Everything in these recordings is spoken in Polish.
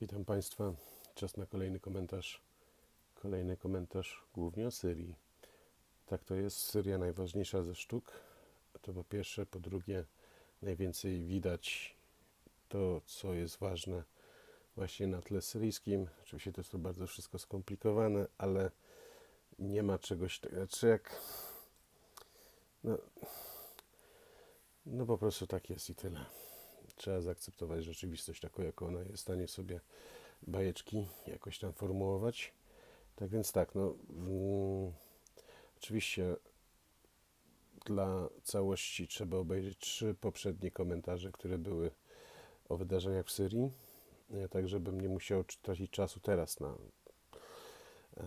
Witam Państwa. Czas na kolejny komentarz. Kolejny komentarz głównie o Syrii. Tak to jest. Syria najważniejsza ze sztuk. To po pierwsze. Po drugie, najwięcej widać to, co jest ważne właśnie na tle syryjskim. Oczywiście to jest to bardzo wszystko skomplikowane, ale nie ma czegoś takiego. Znaczy jak. No, no po prostu tak jest i tyle. Trzeba zaakceptować rzeczywistość taką, jaką ona jest, stanie sobie bajeczki jakoś tam formułować. Tak więc tak, no oczywiście dla całości trzeba obejrzeć trzy poprzednie komentarze, które były o wydarzeniach w Syrii, e, tak żebym nie musiał tracić czasu teraz na, e,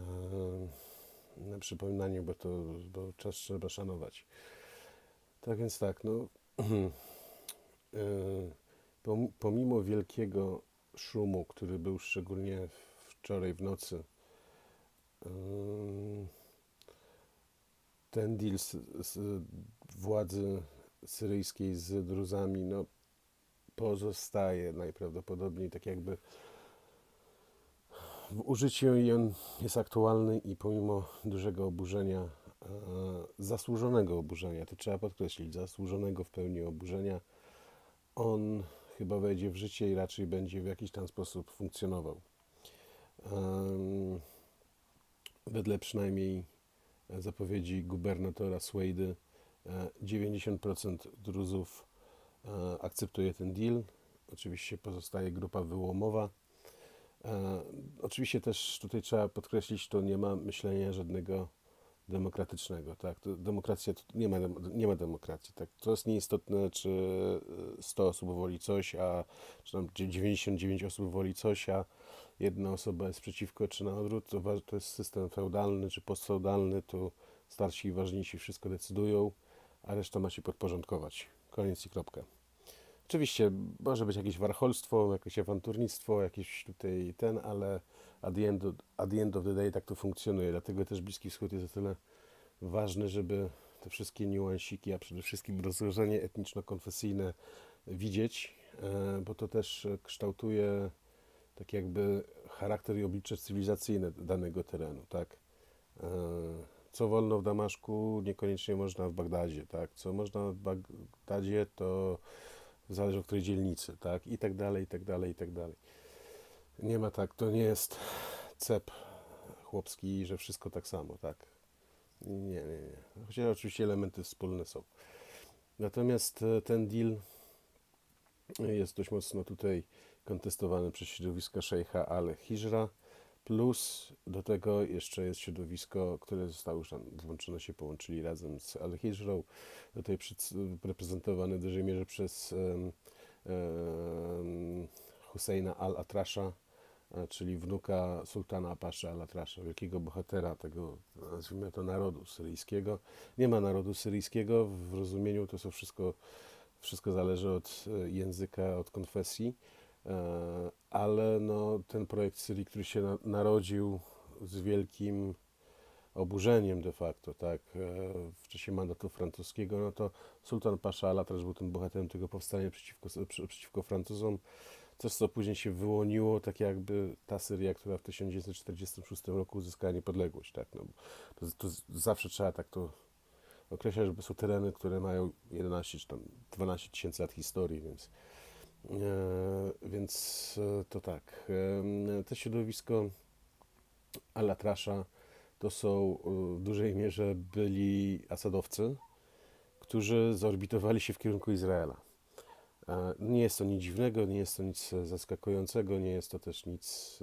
na przypominanie, bo to bo czas trzeba szanować. Tak więc tak, no pomimo wielkiego szumu, który był szczególnie wczoraj w nocy, ym, ten deal z, z władzy syryjskiej z Druzami no, pozostaje najprawdopodobniej tak jakby w użyciu i on jest aktualny i pomimo dużego oburzenia, e, zasłużonego oburzenia, to trzeba podkreślić, zasłużonego w pełni oburzenia, on chyba wejdzie w życie i raczej będzie w jakiś tam sposób funkcjonował. Wedle przynajmniej zapowiedzi gubernatora Swejdy, e, 90% Druzów e, akceptuje ten deal. Oczywiście pozostaje grupa wyłomowa. E, Oczywiście też tutaj trzeba podkreślić, to nie ma myślenia żadnego demokratycznego. Tak? To demokracja, to nie, ma, nie ma demokracji. Tak? To jest nieistotne, czy e, 100 osób woli coś, a czy tam 99 osób woli coś, a jedna osoba jest przeciwko, czy na odwrót. To, to jest system feudalny, czy postfeudalny. Tu starsi i ważniejsi wszystko decydują, a reszta ma się podporządkować. Koniec i kropka. Oczywiście może być jakieś warcholstwo, jakieś awanturnictwo, jakieś tutaj ten, ale at the, end of, at the end of the day tak to funkcjonuje. Dlatego też Bliski Wschód jest o tyle ważny, żeby te wszystkie niuansiki, a przede wszystkim rozłożenie etniczno-konfesyjne widzieć, e, bo to też kształtuje tak jakby charakter i oblicze cywilizacyjne danego terenu, tak? E, Co wolno w Damaszku, niekoniecznie można w Bagdadzie, tak? Co można w Bagdadzie, to zależy o której dzielnicy, tak? I tak dalej, i tak dalej, i tak dalej. Nie ma tak, to nie jest cep chłopski, że wszystko tak samo, tak? Nie, nie, nie. Chociaż oczywiście elementy wspólne są. Natomiast e, ten deal jest dość mocno tutaj kontestowany przez środowisko szejcha al-Hijra, plus do tego jeszcze jest środowisko, które zostało już tam włączone się, połączyli razem z al-Hijrą, tutaj reprezentowane w dużej mierze przez um, um, Husseina al-Atrasza, czyli wnuka sultana Pasza al-Atrasza, wielkiego bohatera tego, nazwijmy to, narodu syryjskiego. Nie ma narodu syryjskiego, w rozumieniu to są wszystko, wszystko zależy od e, języka, od konfesji, e, ale no, ten projekt Syrii, który się na, narodził z wielkim oburzeniem de facto, tak, e, w czasie mandatu francuskiego, no to sultan Pasza al-Atrasz był tym bohaterem tego powstania przeciwko, przeciwko Francuzom, coś co później się wyłoniło, tak jakby ta Syria, która w 1946 roku uzyskała niepodległość, tak, no, to, to zawsze trzeba tak to określać, że są tereny, które mają 11 czy tam 12 tysięcy lat historii, więc e, więc e, to tak, e, to środowisko Alatrasza to są e, w dużej mierze byli asadowcy, którzy zorbitowali się w kierunku Izraela. E, Nie jest to nic dziwnego, nie jest to nic zaskakującego, nie jest to też nic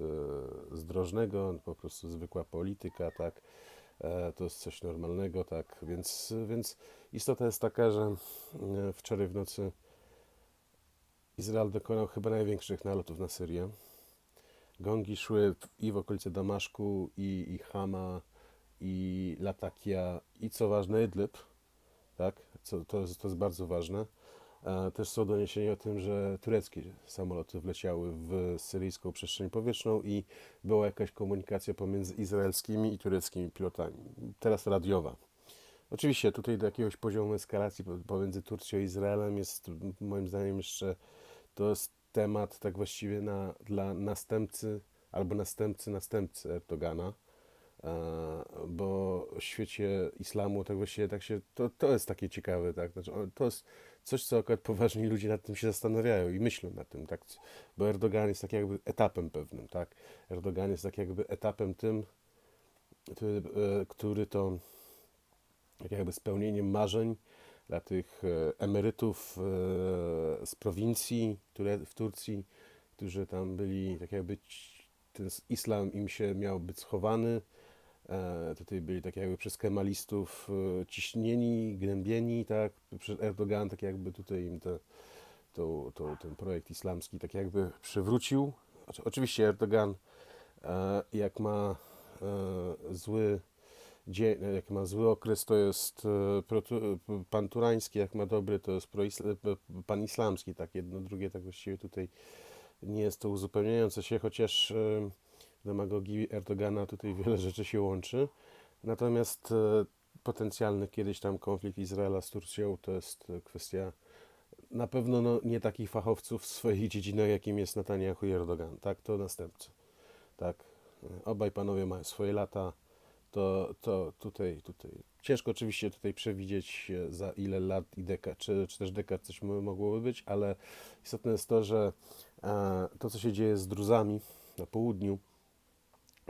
e, zdrożnego, po prostu zwykła polityka, tak. E, To jest coś normalnego, tak. Więc, więc istota jest taka, że e, wczoraj w nocy Izrael dokonał chyba największych nalotów na Syrię. Gongi szły i w okolice Damaszku, i, i Hama, i Latakia, i co ważne, Idlib, tak? Co, to, to jest bardzo ważne. Też są doniesienia o tym, że tureckie samoloty wleciały w syryjską przestrzeń powietrzną i była jakaś komunikacja pomiędzy izraelskimi i tureckimi pilotami. Teraz radiowa. Oczywiście tutaj do jakiegoś poziomu eskalacji po- pomiędzy Turcją i Izraelem jest moim zdaniem jeszcze to jest temat tak właściwie na, dla następcy albo następcy następcy Erdogana, bo w świecie islamu tak właściwie tak się, to, to jest takie ciekawe, tak, znaczy, to jest coś, co akurat poważni ludzie nad tym się zastanawiają i myślą nad tym, tak, bo Erdogan jest tak jakby etapem pewnym, tak, Erdogan jest tak jakby etapem tym, który, e, który to tak jakby spełnieniem marzeń dla tych e, emerytów e, z prowincji które, w Turcji, którzy tam byli, tak jakby ten islam im się miał być schowany. E, Tutaj byli tak jakby przez kemalistów e, ciśnieni, gnębieni, tak, przez Erdogan tak jakby tutaj im te, to, to, ten projekt islamski tak jakby przywrócił. Oczywiście Erdogan e, jak ma zły dzień, jak ma zły okres, to jest pan turański, jak ma dobry, to jest pan islamski, tak jedno, drugie, tak właściwie tutaj nie jest to uzupełniające się, chociaż demagogii Erdogana tutaj wiele rzeczy się łączy. Natomiast e, potencjalny kiedyś tam konflikt Izraela z Turcją to jest e, kwestia na pewno no, nie takich fachowców w swojej dziedzinie, jakim jest Netanyahu i Erdogan, tak? To następcy, tak? Obaj panowie mają swoje lata, to, to tutaj, tutaj ciężko oczywiście tutaj przewidzieć e, za ile lat i dekad, czy, czy też dekad coś mo- mogłoby być, ale istotne jest to, że e, to, co się dzieje z Druzami na południu,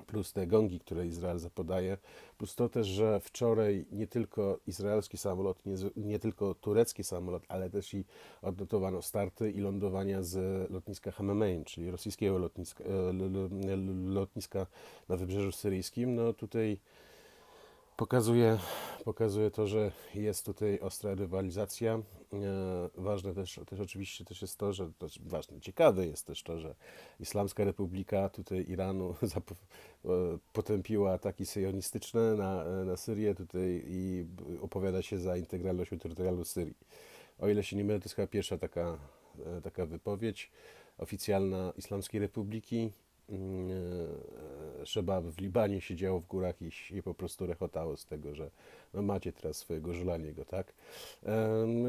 plus te gongi, które Izrael zapodaje, plus to też, że wczoraj nie tylko izraelski samolot, nie, nie tylko turecki samolot, ale też i odnotowano starty i lądowania z lotniska Hamemein, czyli rosyjskiego lotniska, e, lotniska na wybrzeżu syryjskim. No tutaj pokazuje, pokazuje to, że jest tutaj ostra rywalizacja. E, ważne też, też oczywiście też jest to, że to jest ważne, ciekawe jest też to, że Islamska Republika tutaj Iranu e, potępiła ataki syjonistyczne na, na Syrię tutaj i opowiada się za integralnością terytorialną Syrii. O ile się nie mylę, to jest chyba pierwsza taka, e, taka wypowiedź oficjalna Islamskiej Republiki. Mm, e, Szebab w Libanie siedziało w górach i po prostu rechotało z tego, że no macie teraz swojego żulaniego, tak?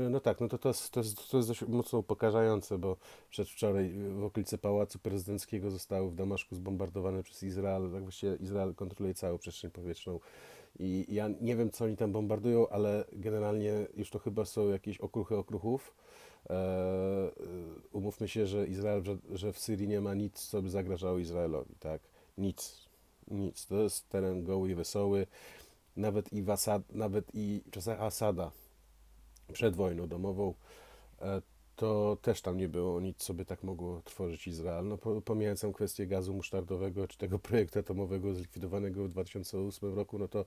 No tak, no to, to, jest, to, jest, to jest dość mocno upokarzające, bo przedwczoraj w okolicy Pałacu Prezydenckiego zostały w Damaszku zbombardowane przez Izrael. Tak właściwie Izrael kontroluje całą przestrzeń powietrzną. I ja nie wiem, co oni tam bombardują, ale generalnie już to chyba są jakieś okruchy okruchów. E, umówmy się, że Izrael, że, że w Syrii nie ma nic, co by zagrażało Izraelowi, tak? Nic. Nic. To jest teren goły i wesoły. Nawet i w Asad, nawet i w czasach Asada, przed wojną domową, e, to też tam nie było nic, co by tak mogło tworzyć Izrael. No, po- pomijając tam kwestię gazu musztardowego, czy tego projektu atomowego zlikwidowanego w 2008 roku, no to,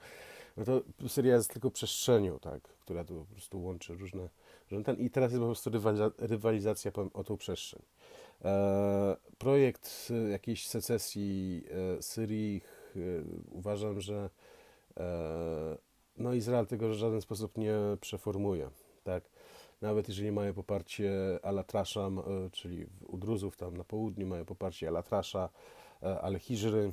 no to Syria jest tylko przestrzenią, tak, która tu po prostu łączy różne... różne ten, I teraz jest po prostu rywaliza- rywalizacja o tą przestrzeń. E, projekt e, jakiejś secesji e, Syrii, uważam, że no Izrael tego w żaden sposób nie przeformuje, tak. Nawet jeżeli mają poparcie Alatrasza, czyli u Druzów tam na południu mają poparcie Alatrasza, Al-Hijry,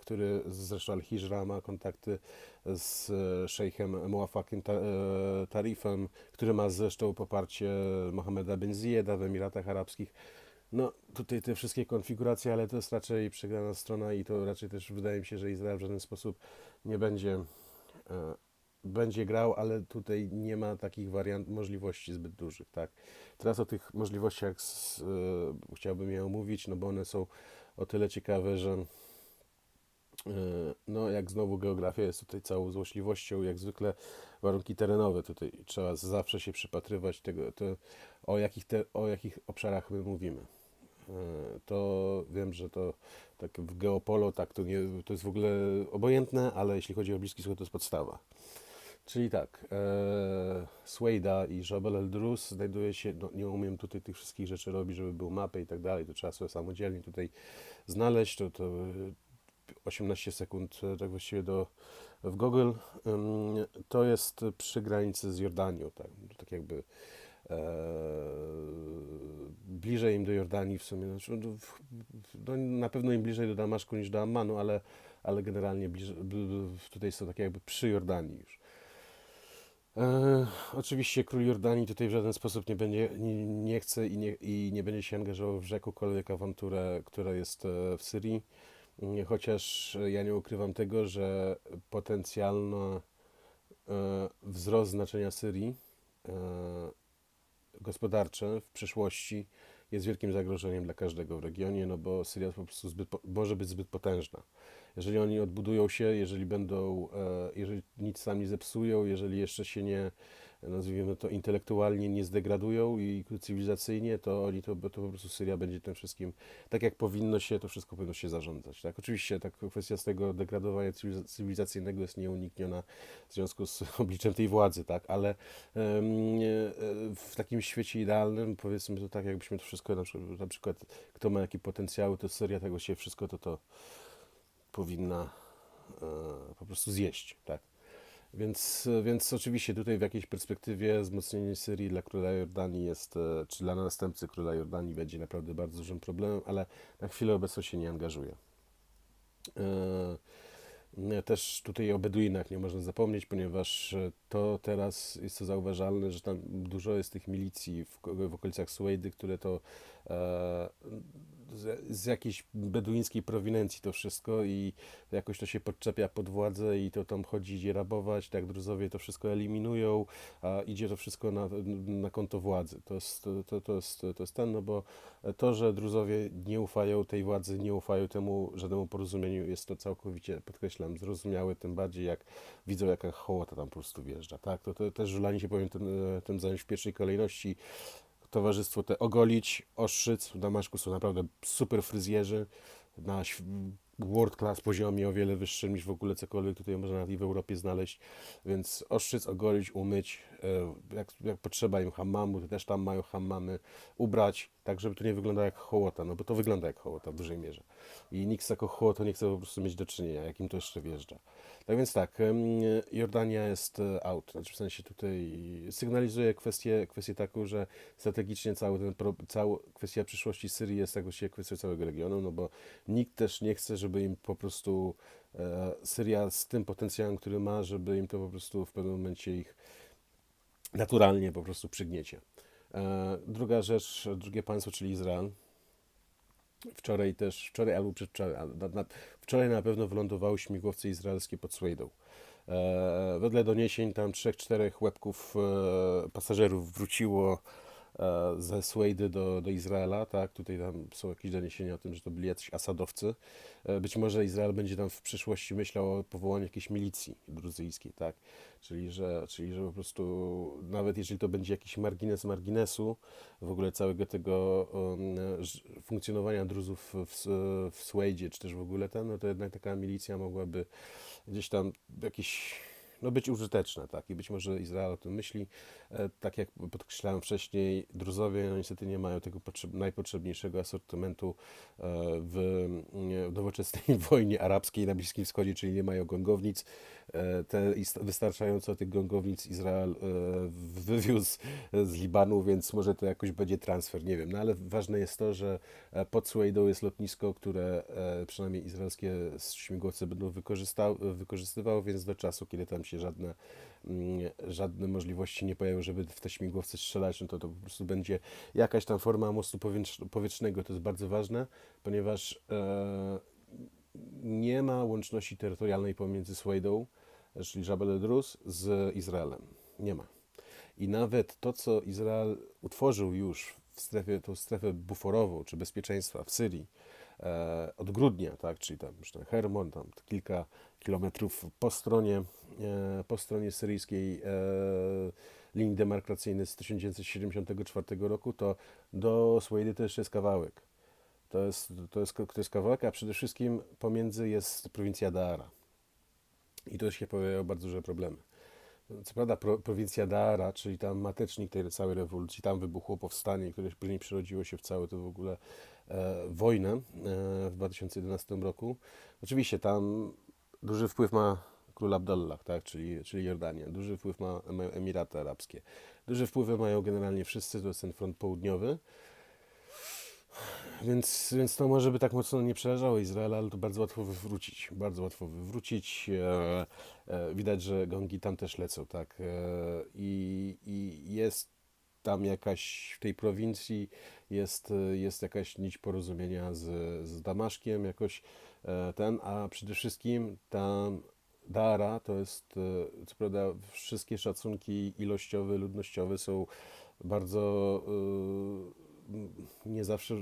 który zresztą Al-Hijra ma kontakty z e, szejchem Muafakiem Ta- Tarifem, który ma zresztą poparcie Mohameda Ben Ziyeda w Emiratach Arabskich. No, tutaj te wszystkie konfiguracje, ale to jest raczej przegrana strona i to raczej też wydaje mi się, że Izrael w żaden sposób nie będzie, e, będzie grał, ale tutaj nie ma takich wariant, możliwości zbyt dużych, tak. Teraz o tych możliwościach z, e, chciałbym je omówić, no bo one są o tyle ciekawe, że no jak znowu geografia jest tutaj całą złośliwością, jak zwykle warunki terenowe, tutaj trzeba zawsze się przypatrywać tego, to, o, jakich te, o jakich obszarach my mówimy. E, To wiem, że to tak w geopolo tak to, nie, to jest w ogóle obojętne, ale jeśli chodzi o Bliski Wschód to jest podstawa. Czyli tak, e, Suejda i Jabal el-Drus znajduje się, no nie umiem tutaj tych wszystkich rzeczy robić, żeby był mapę i tak dalej, to trzeba sobie samodzielnie tutaj znaleźć, to, to e, 18 sekund e, tak właściwie do, w Google. To jest przy granicy z Jordanią, tak, tak jakby e, bliżej im do Jordanii w sumie, znaczy, no, no, na pewno im bliżej do Damaszku niż do Ammanu, ale, ale generalnie bliżej, tutaj są takie jakby przy Jordanii już. E, oczywiście król Jordanii tutaj w żaden sposób nie będzie, nie, nie chce i nie, i nie będzie się angażował w jakąkolwiek awanturę, która jest e, w Syrii. Chociaż ja nie ukrywam tego, że potencjalny wzrost znaczenia Syrii e, gospodarcze w przyszłości jest wielkim zagrożeniem dla każdego w regionie, no bo Syria po prostu zbyt, może być zbyt potężna. Jeżeli oni odbudują się, jeżeli będą, e, jeżeli nic sam nie zepsują, jeżeli jeszcze się nie, nazwijmy to, intelektualnie nie zdegradują i cywilizacyjnie, to oni to, to po prostu Syria będzie tym wszystkim, tak jak powinno się, to wszystko powinno się zarządzać. Tak? Oczywiście ta kwestia z tego degradowania cywiliza- cywilizacyjnego jest nieunikniona w związku z obliczem tej władzy, tak? ale e, w takim świecie idealnym, powiedzmy to tak, jakbyśmy to wszystko, na przykład, na przykład kto ma jakie potencjały, to Syria tego się wszystko to, to powinna e, po prostu zjeść, tak? Więc, więc oczywiście tutaj w jakiejś perspektywie wzmocnienie Syrii dla króla Jordanii jest, e, czy dla następcy króla Jordanii będzie naprawdę bardzo dużym problemem, ale na chwilę obecną się nie angażuje. E, Też tutaj o Beduinach nie można zapomnieć, ponieważ e, to teraz jest to zauważalne, że tam dużo jest tych milicji w, w okolicach Suwejdy, które to e, z, z jakiejś beduińskiej prowinencji to wszystko i jakoś to się podczepia pod władzę i to tam chodzi, idzie rabować, tak Druzowie to wszystko eliminują, a idzie to wszystko na, na konto władzy. To jest, to, to, jest, to jest ten, no bo to, że Druzowie nie ufają tej władzy, nie ufają temu żadnemu porozumieniu, jest to całkowicie, podkreślam, zrozumiałe, tym bardziej jak widzą, jaka hołota tam po prostu wjeżdża. Tak? To, to też Żulani się powinien tym, tym zająć w pierwszej kolejności. Towarzystwo te ogolić, ostrzyc. W Damaszku są naprawdę super fryzjerzy na world class poziomie, o wiele wyższym niż w ogóle cokolwiek tutaj można i w Europie znaleźć. Więc ostrzyc, ogolić, umyć, jak, jak potrzeba im hammamu, to też tam mają hammamy, ubrać, tak żeby to nie wyglądało jak hołota, no bo to wygląda jak hołota w dużej mierze. I nikt z taką hołotą nie chce po prostu mieć do czynienia, jak im to jeszcze wjeżdża. Tak więc tak, Jordania jest e, out, znaczy w sensie tutaj sygnalizuje kwestię, kwestię taką, że strategicznie cały ten, cała kwestia przyszłości Syrii jest tak właściwie kwestią całego regionu, no bo nikt też nie chce, żeby im po prostu e, Syria z tym potencjałem, który ma, żeby im to po prostu w pewnym momencie ich naturalnie po prostu przygniecie. E, druga rzecz, drugie państwo, czyli Izrael. Wczoraj też, wczoraj albo przedwczoraj, na, na, wczoraj na pewno wylądowały śmigłowce izraelskie pod Swejdą. E, wedle doniesień tam trzech, czterech łebków e, pasażerów wróciło ze Swejdy do, do Izraela, tak, tutaj tam są jakieś doniesienia o tym, że to byli jacyś asadowcy. E, być może Izrael będzie tam w przyszłości myślał o powołaniu jakiejś milicji gruzyjskiej, tak, czyli że, czyli że po prostu nawet jeżeli to będzie jakiś margines marginesu w ogóle całego tego um, funkcjonowania Druzów w, w Swejdzie, czy też w ogóle ten, no to jednak taka milicja mogłaby gdzieś tam jakieś, no być użyteczna, tak, i być może Izrael o tym myśli. E, tak jak podkreślałem wcześniej, Druzowie no, niestety nie mają tego potrzeb, najpotrzebniejszego asortymentu e, w nowoczesnej wojnie arabskiej na Bliskim Wschodzie, czyli nie mają gongownic. E, te wystarczająco tych gongownic Izrael wywiózł z Libanu, więc może to jakoś będzie transfer, nie wiem. No ale ważne jest to, że pod Suejdą jest lotnisko, które przynajmniej izraelskie śmigłowce będą wykorzystywały, więc do czasu, kiedy tam się żadne, żadne możliwości nie pojawią, żeby w te śmigłowce strzelać, no to to po prostu będzie jakaś tam forma mostu powietrz- powietrznego. To jest bardzo ważne, ponieważ e, nie ma łączności terytorialnej pomiędzy Suejdą, czyli Jabal el-Druz, z Izraelem. Nie ma. I nawet to, co Izrael utworzył już w strefie, tą strefę buforową czy bezpieczeństwa w Syrii e, od grudnia, tak, czyli tam już ten Hermon, tam kilka kilometrów po stronie, e, po stronie syryjskiej e, linii demarkacyjnej z 1974 roku, to do Suejdy to jeszcze jest kawałek. To jest, to, jest, to jest kawałek, a przede wszystkim pomiędzy jest prowincja Daara. I tu się pojawiają bardzo duże problemy. Co prawda pro, prowincja Daara, czyli tam matecznik tej całej rewolucji, tam wybuchło powstanie, które później przerodziło się w całe to w ogóle e, wojnę e, w 2011 roku. Oczywiście tam duży wpływ ma król Abdallah, tak, czyli, czyli Jordania. Duży wpływ ma, mają Emiraty Arabskie. Duży wpływ mają generalnie wszyscy, to jest ten front południowy. Więc, więc to może by tak mocno nie przerażało Izraela, ale to bardzo łatwo wywrócić. Bardzo łatwo wywrócić. E, e, widać, że gongi tam też lecą, tak. E, I jest tam jakaś, w tej prowincji jest, jest jakaś nić porozumienia z, z Damaszkiem, jakoś e, ten, a przede wszystkim tam Dara to jest, e, co prawda, wszystkie szacunki ilościowe, ludnościowe są bardzo e, nie zawsze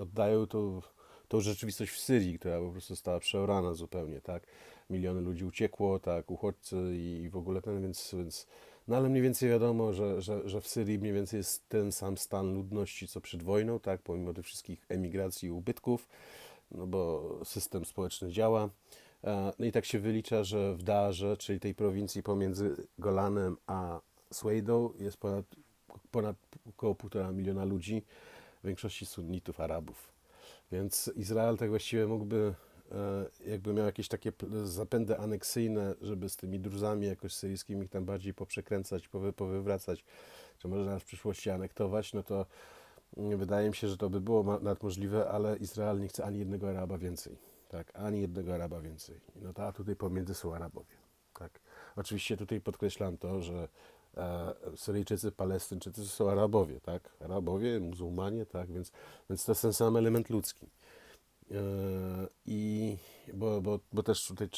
oddają to, tą rzeczywistość w Syrii, która po prostu została przeorana zupełnie, tak? Miliony ludzi uciekło, tak, uchodźcy i w ogóle ten, więc, więc no ale mniej więcej wiadomo, że, że, że w Syrii mniej więcej jest ten sam stan ludności co przed wojną, tak, pomimo tych wszystkich emigracji i ubytków, no bo system społeczny działa. E, no i tak się wylicza, że w Darze, czyli tej prowincji pomiędzy Golanem a Swejdą jest ponad, ponad około półtora miliona ludzi, w większości sunnitów, Arabów. Więc Izrael tak właściwie mógłby, jakby miał jakieś takie zapędy aneksyjne, żeby z tymi druzami jakoś syryjskimi ich tam bardziej poprzekręcać, powy, powywracać, czy może nawet w przyszłości anektować, no to wydaje mi się, że to by było nawet możliwe, ale Izrael nie chce ani jednego Araba więcej. Tak, ani jednego Araba więcej. No to a tutaj pomiędzy są Arabowie. Tak. Oczywiście tutaj podkreślam to, że e, Syryjczycy, Palestyńczycy są Arabowie, tak? Arabowie, muzułmanie, tak? Więc, więc to jest ten sam element ludzki. E, I bo, bo, bo też tutaj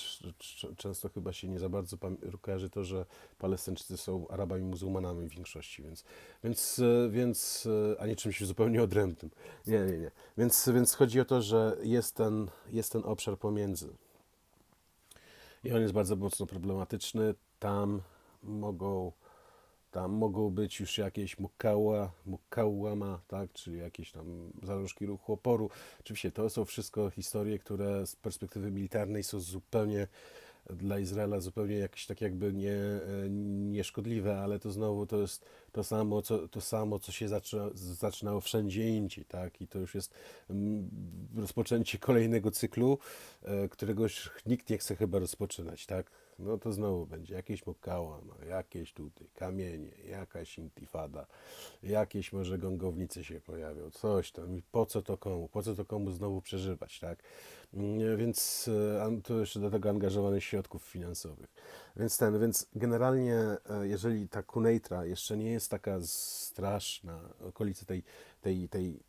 często chyba się nie za bardzo kojarzy to, że Palestyńczycy są Arabami muzułmanami w większości, więc, więc, więc a nie czymś zupełnie odrębnym. Nie, nie, nie. Więc, więc chodzi o to, że jest ten, jest ten obszar pomiędzy. I on jest bardzo mocno problematyczny. Tam mogą tam mogą być już jakieś mukała, mukałama, tak, czyli jakieś tam zalążki ruchu oporu. Oczywiście to są wszystko historie, które z perspektywy militarnej są zupełnie dla Izraela zupełnie jakieś tak jakby nie, nieszkodliwe, ale to znowu to jest to samo, co, to samo, co się zaczyna, zaczynało wszędzie indziej, tak? I to już jest mm, rozpoczęcie kolejnego cyklu, e, którego już nikt nie chce chyba rozpoczynać, tak? No to znowu będzie jakieś mokała, no, jakieś tutaj kamienie, jakaś intifada, jakieś może gongownice się pojawią, coś tam. I po co to komu? Po co to komu znowu przeżywać, tak? Mm, więc e, to jeszcze do tego angażowanych środków finansowych. Więc ten, więc generalnie, e, jeżeli ta Kunejtra jeszcze nie jest taka straszna, okolice tej, tej, tej,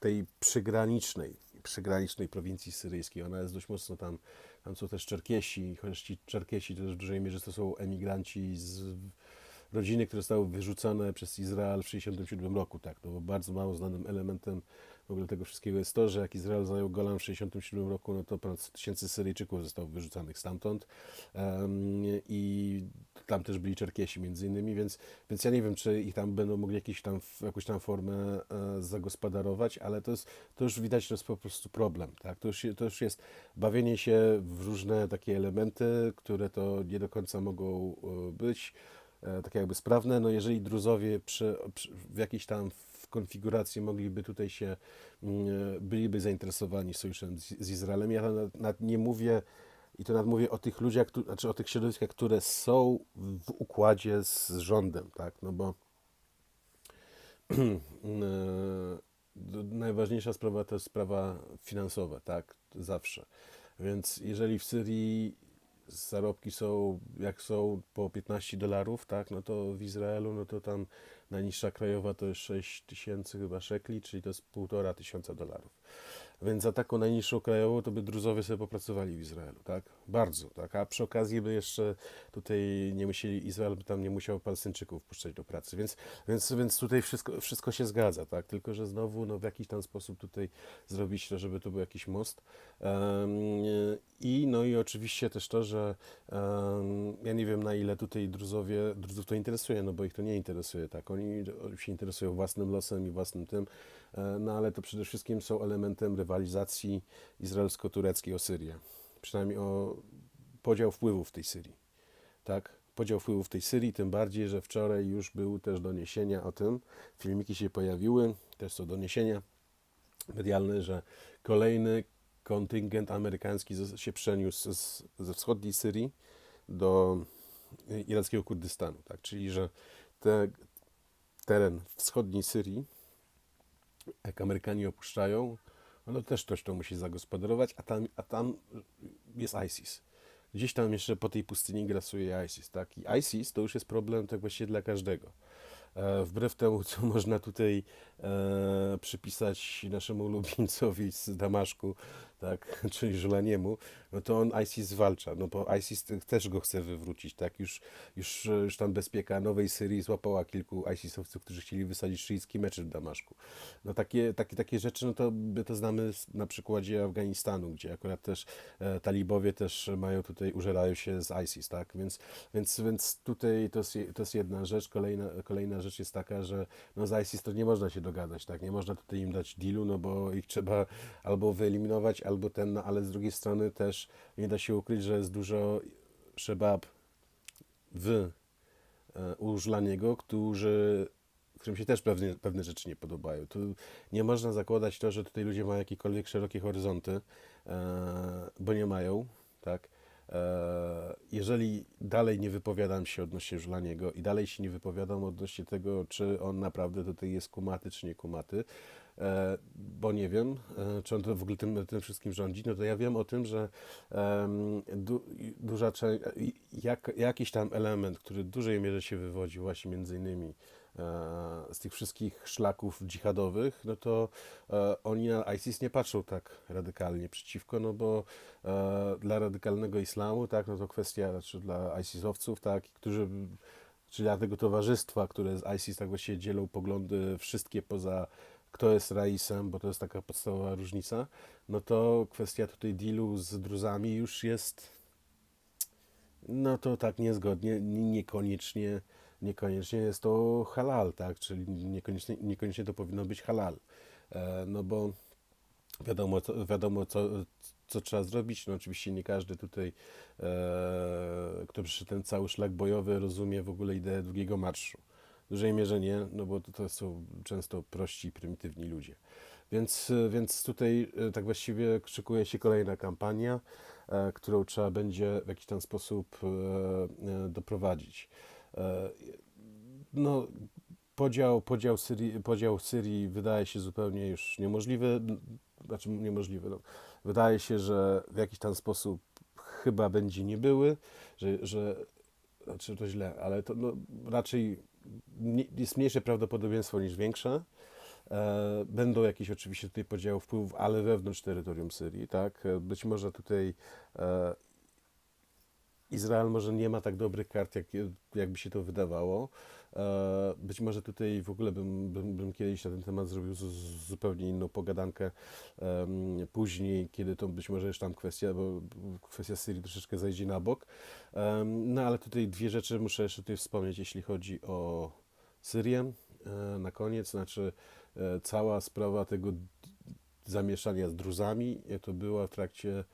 tej przygranicznej, przygranicznej prowincji syryjskiej, ona jest dość mocno tam tam są też Czerkiesi, chociaż ci Czerkiesi to też w dużej mierze to są emigranci z rodziny, które zostały wyrzucone przez Izrael w 1967 roku. Tak, to bardzo mało znanym elementem w ogóle tego wszystkiego jest to, że jak Izrael zajął Golan w 1967 roku, no to ponad 100 tysięcy Syryjczyków zostało wyrzucanych stamtąd i tam też byli Czerkiesi między innymi, więc, więc ja nie wiem, czy ich tam będą mogli jakieś tam, jakąś tam formę e, zagospodarować, ale to, jest, to już widać, to jest po prostu problem, tak? To już, to już jest bawienie się w różne takie elementy, które to nie do końca mogą e, być, tak jakby sprawne, no jeżeli druzowie przy, przy, w jakiejś tam konfiguracji mogliby tutaj się, mm, byliby zainteresowani sojuszem z, z Izraelem. Ja nawet nie mówię, i to nawet mówię o tych ludziach, znaczy o tych środowiskach, które są w układzie z rządem, tak, no bo najważniejsza sprawa to jest sprawa finansowa, tak, zawsze. Więc jeżeli w Syrii zarobki są, jak są po 15 dolarów, tak, no to w Izraelu, no to tam najniższa krajowa to jest 6 tysięcy chyba szekli, czyli to jest półtora tysiąca dolarów. Więc za taką najniższą krajową to by druzowie sobie popracowali w Izraelu, tak? Bardzo, tak? A przy okazji by jeszcze tutaj nie musieli, Izrael by tam nie musiał Palestyńczyków puszczać do pracy, więc, więc, więc tutaj wszystko, wszystko się zgadza, tak? Tylko, że znowu no, w jakiś tam sposób tutaj zrobić to, żeby to był jakiś most. Um, I no i oczywiście też to, że um, ja nie wiem na ile tutaj druzowie, druzów to interesuje, no bo ich to nie interesuje, tak? Oni się interesują własnym losem i własnym tym, no ale to przede wszystkim są elementem rywalizacji izraelsko-tureckiej o Syrię. Przynajmniej o podział wpływów w tej Syrii. Tak? Podział wpływów w tej Syrii, tym bardziej, że wczoraj już były też doniesienia o tym, filmiki się pojawiły, też są doniesienia medialne, że kolejny kontyngent amerykański się przeniósł z, ze wschodniej Syrii do irackiego Kurdystanu. Tak? Czyli, że te, teren wschodniej Syrii jak Amerykanie opuszczają, no też ktoś to musi zagospodarować, a tam, a tam jest ISIS. Gdzieś tam jeszcze po tej pustyni grasuje ISIS, tak? I ISIS to już jest problem tak właściwie dla każdego. E, wbrew temu, co można tutaj e, przypisać naszemu ulubieńcowi z Damaszku, tak, czyli Żulaniemu, no to on ISIS zwalcza, no bo ISIS też go chce wywrócić, tak, już, już, już tam bezpieka Nowej Syrii złapała kilku ISISowców, którzy chcieli wysadzić szyicki meczet w Damaszku. No takie, takie, takie rzeczy, no to to znamy na przykładzie Afganistanu, gdzie akurat też e, talibowie też mają tutaj, użerają się z ISIS, tak, więc, więc, więc tutaj to jest, to jest jedna rzecz, kolejna, kolejna rzecz jest taka, że no z ISIS to nie można się dogadać, tak, nie można tutaj im dać dealu, no bo ich trzeba albo wyeliminować, albo ten, no, ale z drugiej strony też nie da się ukryć, że jest dużo szebab w e, u Żlaniego, którzy którym się też pewne, pewne rzeczy nie podobają. Tu nie można zakładać to, że tutaj ludzie mają jakiekolwiek szerokie horyzonty, e, bo nie mają, tak? E, jeżeli dalej nie wypowiadam się odnośnie Żlaniego i dalej się nie wypowiadam odnośnie tego, czy on naprawdę tutaj jest kumaty, czy nie kumaty, bo nie wiem, e, czy on w ogóle tym, tym wszystkim rządzi, no to ja wiem o tym, że du, duża część, jak, jakiś tam element, który w dużej mierze się wywodzi właśnie między innymi e, z tych wszystkich szlaków dżihadowych, no to oni na ISIS nie patrzą tak radykalnie przeciwko, no bo dla radykalnego islamu, tak, no to kwestia, znaczy dla ISISowców, tak, którzy czyli dla tego towarzystwa, które z ISIS tak właściwie dzielą poglądy wszystkie poza kto jest raisem, bo to jest taka podstawowa różnica, no to kwestia tutaj dealu z druzami już jest, no to tak niezgodnie, niekoniecznie, niekoniecznie jest to halal, tak, czyli niekoniecznie, niekoniecznie to powinno być halal, e, no bo wiadomo, co, wiadomo co, co trzeba zrobić. No oczywiście nie każdy tutaj, e, kto przyszedł ten cały szlak bojowy, rozumie w ogóle ideę długiego marszu dużej mierze nie, no bo to, to są często prości prymitywni ludzie. Więc, więc tutaj e, tak właściwie szykuje się kolejna kampania, e, którą trzeba będzie w jakiś tam sposób e, doprowadzić. No, podział, podział, Syrii, podział Syrii wydaje się zupełnie już niemożliwy, znaczy niemożliwy. No. Wydaje się, że w jakiś tam sposób chyba będzie nie były, że, że znaczy to źle, ale to no, raczej jest mniejsze prawdopodobieństwo niż większe. E, będą jakieś oczywiście tutaj podziały wpływów, ale wewnątrz terytorium Syrii, tak? E, być może tutaj e, Izrael może nie ma tak dobrych kart, jak, jakby się to wydawało. Być może tutaj w ogóle bym, bym, bym kiedyś na ten temat zrobił zupełnie inną pogadankę później, kiedy to być może już tam kwestia, bo kwestia Syrii troszeczkę zajdzie na bok. No ale tutaj dwie rzeczy muszę jeszcze tutaj wspomnieć, jeśli chodzi o Syrię. E, na koniec, znaczy e, cała sprawa tego zamieszania z druzami, to była w trakcie e,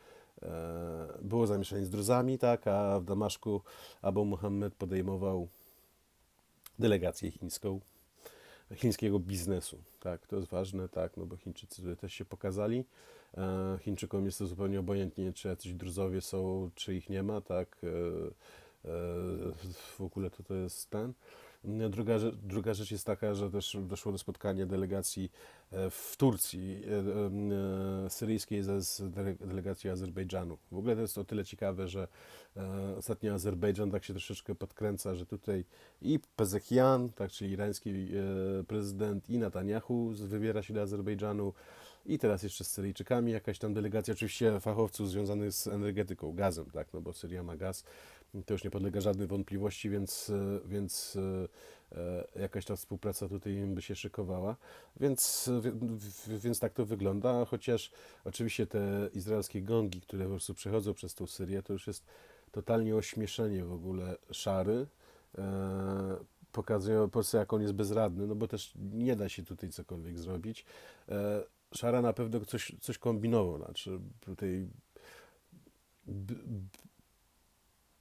było zamieszanie z druzami, tak, a w Damaszku Abu Muhammad podejmował delegację chińską, chińskiego biznesu. Tak, to jest ważne, tak, no bo Chińczycy też się pokazali. E, Chińczykom jest to zupełnie obojętnie, czy jacyś druzowie są, czy ich nie ma, tak. E, e, w ogóle to to jest ten. Druga, druga rzecz jest taka, że też doszło do spotkania delegacji e, w Turcji e, e, syryjskiej z delegacją Azerbejdżanu. W ogóle to jest o tyle ciekawe, że ostatnio Azerbejdżan tak się troszeczkę podkręca, że tutaj i Pezechian, tak, czyli irański prezydent, i Netanyahu wybiera się do Azerbejdżanu. I teraz jeszcze z Syryjczykami jakaś tam delegacja, oczywiście fachowców związanych z energetyką, gazem, tak, no bo Syria ma gaz, to już nie podlega żadnej wątpliwości, więc, więc e, jakaś ta współpraca tutaj by się szykowała. Więc, więc tak to wygląda, chociaż oczywiście te izraelskie gongi, które po prostu przechodzą przez tą Syrię, to już jest totalnie ośmieszenie w ogóle szary. E, pokazują po prostu, jak on jest bezradny, no bo też nie da się tutaj cokolwiek zrobić. E, Szara na pewno coś, coś kombinował, znaczy tutaj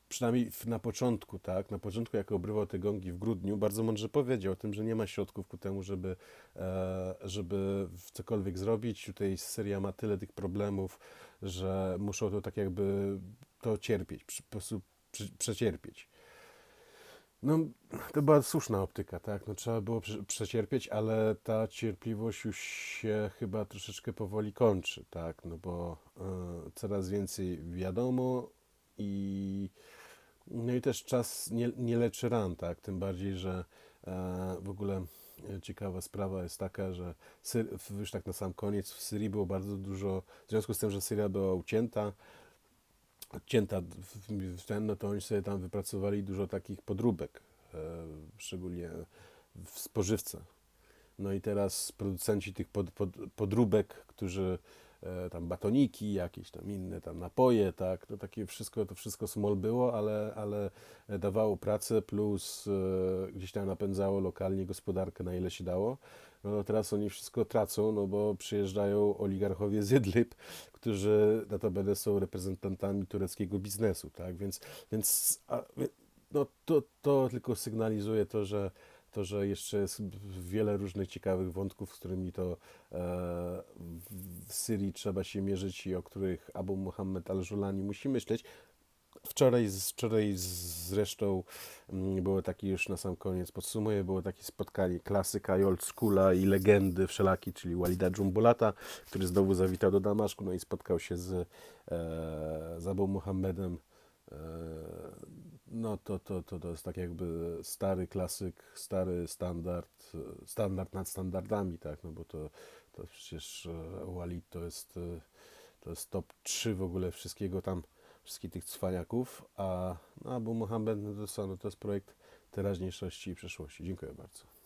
przynajmniej na początku, tak, na początku jak obrywał te gongi w grudniu, bardzo mądrze powiedział o tym, że nie ma środków ku temu, żeby, e, żeby cokolwiek zrobić. Tutaj Syria ma tyle tych problemów, że muszą to tak jakby to cierpieć, po prostu przecierpieć. No, to była słuszna optyka, tak? No, trzeba było prze- przecierpieć, ale ta cierpliwość już się chyba troszeczkę powoli kończy, tak? No bo e, coraz więcej wiadomo i no i też czas nie, nie leczy ran, tak? Tym bardziej, że e, w ogóle e, ciekawa sprawa jest taka, że Syr, już tak na sam koniec w Syrii było bardzo dużo, w związku z tym, że Syria była ucięta, odcięta w, ten, no to oni sobie tam wypracowali dużo takich podróbek, e, szczególnie w spożywce. No i teraz producenci tych pod, pod, podróbek, którzy tam batoniki, jakieś tam inne tam napoje, tak, to takie wszystko, to wszystko small było, ale, ale dawało pracę plus e, gdzieś tam napędzało lokalnie gospodarkę na ile się dało. No to teraz oni wszystko tracą, no bo przyjeżdżają oligarchowie z Idlib, którzy notabene są reprezentantami tureckiego biznesu, tak, więc, więc a, no to, to tylko sygnalizuje to, że to, że jeszcze jest wiele różnych ciekawych wątków, z którymi to e, w Syrii trzeba się mierzyć i o których Abu Muhammad al-Julani musi myśleć. Wczoraj, wczoraj zresztą mm, było takie już na sam koniec, podsumuję, było takie spotkanie klasyka i old schoola i legendy wszelaki, czyli Walida Dżumbulata, który znowu zawitał do Damaszku, no i spotkał się z, e, z Abu Muhammedem. E, no to, to, to, to jest tak jakby stary klasyk, stary standard, standard nad standardami, tak, no bo to, to przecież e, Walid to jest, e, to jest top 3 w ogóle wszystkiego tam, wszystkich tych cwaniaków, a no, no to, co, no to jest projekt teraźniejszości i przyszłości. Dziękuję bardzo.